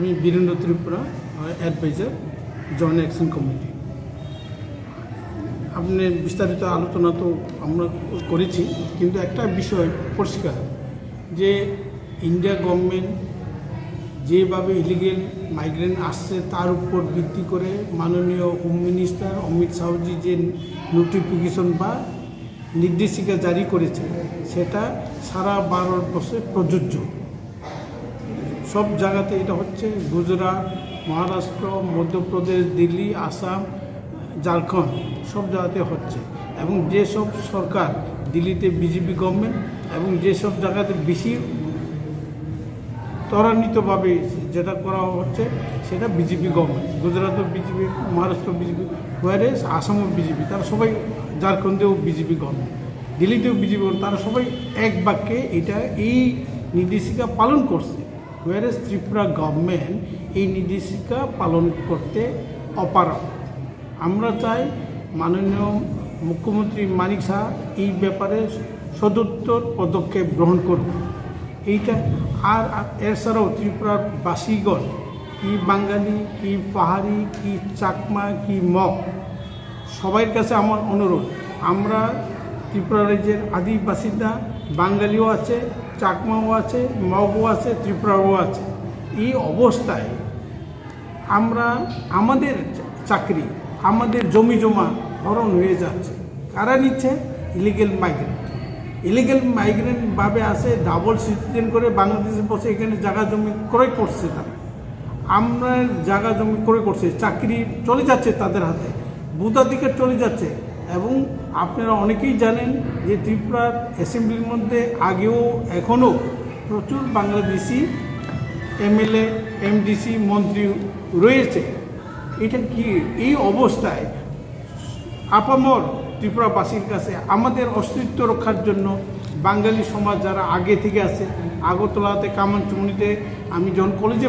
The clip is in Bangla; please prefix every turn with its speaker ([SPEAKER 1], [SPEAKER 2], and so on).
[SPEAKER 1] আমি Birendra Tripura adviser joint action committee আপনি বিস্তারিত আলোচনা তো আমরা করেছি, কিন্তু একটা বিষয় পরিষ্কার, যে ইন্ডিয়া গভর্নমেন্ট যেভাবে ইলিগেল মাইগ্রেন্ট আসছে, তার উপর ভিত্তি করে মাননীয় হোম মিনিস্টার অমিত শাহজি যে নোটিফিকেশন বা নির্দেশিকা জারি করেছে, সেটা সারা ভারতবর্ষে প্রযোজ্য। সব জায়গাতে এটা হচ্ছে গুজরাট, মহারাষ্ট্র, মধ্যপ্রদেশ, দিল্লি, আসাম, ঝাড়খণ্ড, সব জায়গাতে হচ্ছে। এবং যেসব সরকার দিল্লিতে বিজেপি গভর্নমেন্ট এবং যেসব জায়গাতে বেশি ত্বরান্বিতভাবে যেটা করা হচ্ছে, সেটা বিজেপি গভর্নমেন্ট গুজরাটও বিজেপি মহারাষ্ট্র বিজেপি ওয়ারে আসামও বিজেপি তারা সবাই ঝাড়খণ্ডেও বিজেপি গভর্নমেন্ট দিল্লিতেও বিজেপি তারা সবাই এক বাক্যে এটা এই নির্দেশিকা পালন করছে। ওয়ারেস ত্রিপুরা গভর্নমেন্ট এই নির্দেশিকা পালন করতে অপারগ। আমরা চাই মাননীয় মুখ্যমন্ত্রী মানিক শাহ এই ব্যাপারে সদুত্তর পদক্ষেপ গ্রহণ করুন এইটা আর এছাড়াও ত্রিপুরার বাসীগণ কি বাঙালি, কি পাহাড়ি, কি চাকমা, কি মগ সবার কাছে আমার অনুরোধ। আমরা ত্রিপুরা রাজ্যের আদি বাসিন্দা বাঙালিও আছে, চাকমাও আছে, মগও আছে, ত্রিপুরাও আছে। এই অবস্থায় আমরা, আমাদের চাকরি, আমাদের জমি জমা হরণ হয়ে যাচ্ছে। কারা নিচ্ছে? ইলিগেল মাইগ্রেন্ট ইলিগেল মাইগ্রেন্ট ভাবে আসে ডাবল সিটিজেন করে বাংলাদেশে বসে এখানে জায়গা জমি ক্রয় করছে তারা। আমরা জায়গা জমি ক্রয় করছে, চাকরি চলে যাচ্ছে তাদের হাতে। ভূতাধিকার চলে যাচ্ছে। এবং আপনারা অনেকেই জানেন যে ত্রিপুরার অ্যাসেম্বলির মধ্যে আগেও এখনও প্রচুর বাংলাদেশি এমএলএ, এমডিসি মন্ত্রী রয়েছে। এটা কি এই অবস্থায় আপামর ত্রিপুরাবাসীর কাছে আমাদের অস্তিত্ব রক্ষার জন্য বাঙালি সমাজ যারা আগে থেকে আছে, আগরতলাতে কামানচুমনিতে আমি যখন কলেজে